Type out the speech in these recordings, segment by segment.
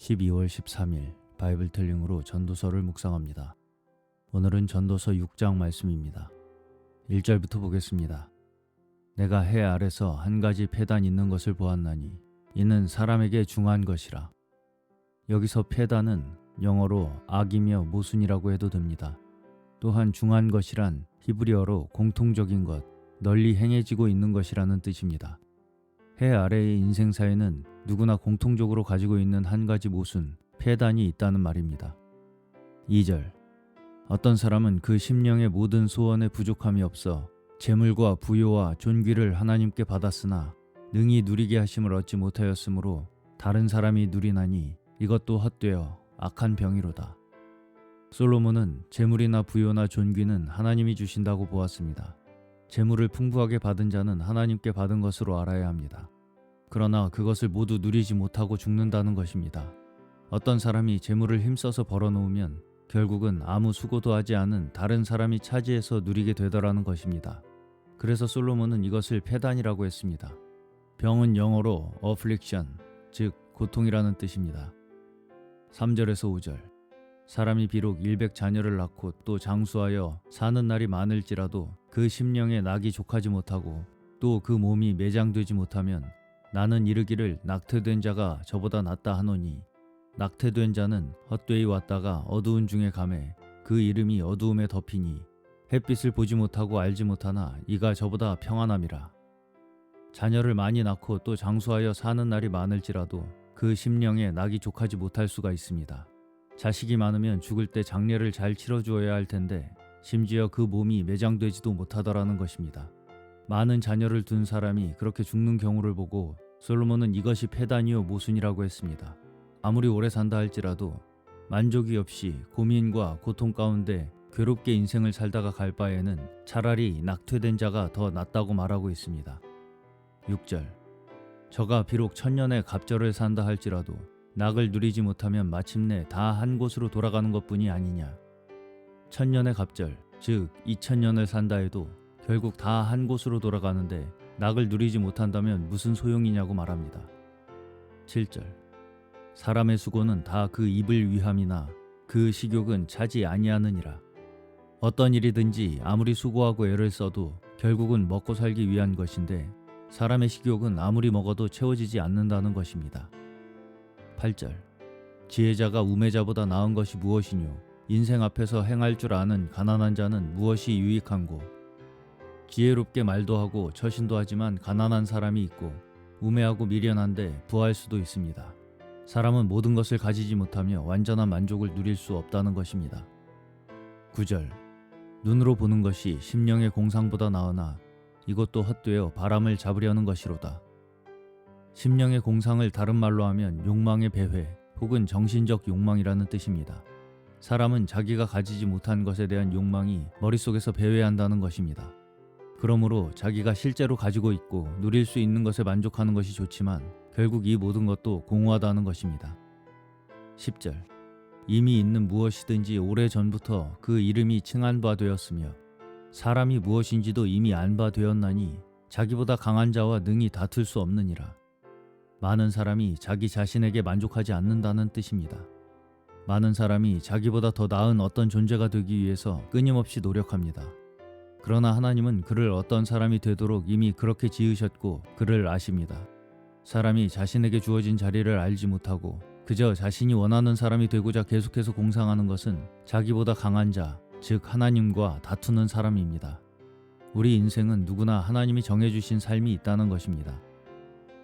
12월 13일 바이블 텔링으로 전도서를 묵상합니다. 오늘은 전도서 6장 말씀입니다. 1절부터 보겠습니다. 내가 해 아래서 한 가지 폐단 있는 것을 보았나니 이는 사람에게 중한 것이라. 여기서 폐단은 영어로 악이며 모순이라고 해도 됩니다. 또한 중한 것이란 히브리어로 공통적인 것, 널리 행해지고 있는 것이라는 뜻입니다. 해 아래의 인생사에는 누구나 공통적으로 가지고 있는 한 가지 모순, 폐단이 있다는 말입니다. 2절. 어떤 사람은 그 심령의 모든 소원에 부족함이 없어 재물과 부요와 존귀를 하나님께 받았으나 능히 누리게 하심을 얻지 못하였으므로 다른 사람이 누리나니 이것도 헛되어 악한 병이로다. 솔로몬은 재물이나 부요나 존귀는 하나님이 주신다고 보았습니다. 재물을 풍부하게 받은 자는 하나님께 받은 것으로 알아야 합니다. 그러나 그것을 모두 누리지 못하고 죽는다는 것입니다. 어떤 사람이 재물을 힘써서 벌어놓으면 결국은 아무 수고도 하지 않은 다른 사람이 차지해서 누리게 되더라는 것입니다. 그래서 솔로몬은 이것을 폐단이라고 했습니다. 병은 영어로 affliction, 즉 고통이라는 뜻입니다. 3절에서 5절. 사람이 비록 일백 자녀를 낳고 또 장수하여 사는 날이 많을지라도 그 심령에 낙이 족하지 못하고 또 그 몸이 매장되지 못하면 나는 이르기를 낙태된 자가 저보다 낫다 하노니 낙태된 자는 헛되이 왔다가 어두운 중에 감해 그 이름이 어두움에 덮이니 햇빛을 보지 못하고 알지 못하나 이가 저보다 평안함이라 자녀를 많이 낳고 또 장수하여 사는 날이 많을지라도 그 심령에 낙이 족하지 못할 수가 있습니다. 자식이 많으면 죽을 때 장례를 잘 치러주어야 할 텐데 심지어 그 몸이 매장되지도 못하더라는 것입니다. 많은 자녀를 둔 사람이 그렇게 죽는 경우를 보고 솔로몬은 이것이 폐단이요 모순이라고 했습니다. 아무리 오래 산다 할지라도 만족이 없이 고민과 고통 가운데 괴롭게 인생을 살다가 갈 바에는 차라리 낙퇴된 자가 더 낫다고 말하고 있습니다. 6절 저가 비록 천년의 갑절을 산다 할지라도 낙을 누리지 못하면 마침내 다 한 곳으로 돌아가는 것뿐이 아니냐. 천년의 갑절, 즉 2000년을 산다 해도 결국 다 한 곳으로 돌아가는데 낙을 누리지 못한다면 무슨 소용이냐고 말합니다. 7절 사람의 수고는 다 그 입을 위함이나 그 식욕은 차지 아니하느니라. 어떤 일이든지 아무리 수고하고 애를 써도 결국은 먹고 살기 위한 것인데 사람의 식욕은 아무리 먹어도 채워지지 않는다는 것입니다. 8절 지혜자가 우매자보다 나은 것이 무엇이뇨 인생 앞에서 행할 줄 아는 가난한 자는 무엇이 유익한고 지혜롭게 말도 하고 처신도 하지만 가난한 사람이 있고 우매하고 미련한데 부할 수도 있습니다. 사람은 모든 것을 가지지 못하며 완전한 만족을 누릴 수 없다는 것입니다. 9절 눈으로 보는 것이 심령의 공상보다 나으나 이것도 헛되어 바람을 잡으려는 것이로다. 심령의 공상을 다른 말로 하면 욕망의 배회 혹은 정신적 욕망이라는 뜻입니다. 사람은 자기가 가지지 못한 것에 대한 욕망이 머릿속에서 배회한다는 것입니다. 그러므로 자기가 실제로 가지고 있고 누릴 수 있는 것에 만족하는 것이 좋지만 결국 이 모든 것도 공허하다는 것입니다. 10절 이미 있는 무엇이든지 오래 전부터 그 이름이 칭한 바 되었으며 사람이 무엇인지도 이미 안바 되었나니 자기보다 강한 자와 능히 다툴 수 없느니라. 많은 사람이 자기 자신에게 만족하지 않는다는 뜻입니다. 많은 사람이 자기보다 더 나은 어떤 존재가 되기 위해서 끊임없이 노력합니다. 그러나 하나님은 그를 어떤 사람이 되도록 이미 그렇게 지으셨고 그를 아십니다. 사람이 자신에게 주어진 자리를 알지 못하고 그저 자신이 원하는 사람이 되고자 계속해서 공상하는 것은 자기보다 강한 자, 즉 하나님과 다투는 사람입니다. 우리 인생은 누구나 하나님이 정해주신 삶이 있다는 것입니다.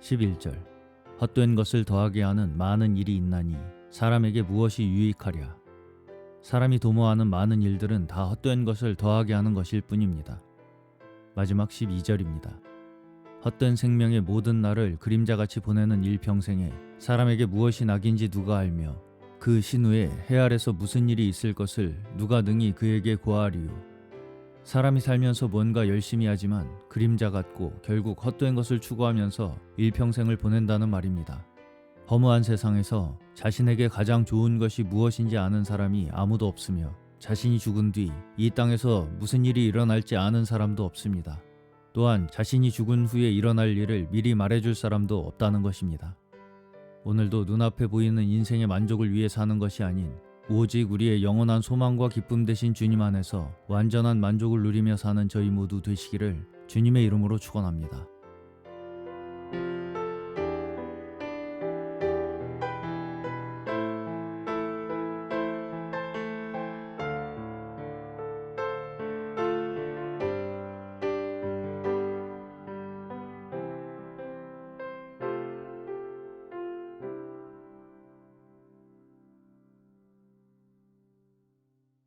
11절 헛된 것을 더하게 하는 많은 일이 있나니 사람에게 무엇이 유익하랴. 사람이 도모하는 많은 일들은 다 헛된 것을 더하게 하는 것일 뿐입니다. 마지막 12절입니다. 헛된 생명의 모든 날을 그림자같이 보내는 일평생에 사람에게 무엇이 낙인지 누가 알며 그 신후에 해 아래서 무슨 일이 있을 것을 누가 능히 그에게 고하리요. 사람이 살면서 뭔가 열심히 하지만 그림자 같고 결국 헛된 것을 추구하면서 일평생을 보낸다는 말입니다. 허무한 세상에서 자신에게 가장 좋은 것이 무엇인지 아는 사람이 아무도 없으며 자신이 죽은 뒤 이 땅에서 무슨 일이 일어날지 아는 사람도 없습니다. 또한 자신이 죽은 후에 일어날 일을 미리 말해줄 사람도 없다는 것입니다. 오늘도 눈앞에 보이는 인생의 만족을 위해 사는 것이 아닌 오직 우리의 영원한 소망과 기쁨 대신 주님 안에서 완전한 만족을 누리며 사는 저희 모두 되시기를 주님의 이름으로 축원합니다.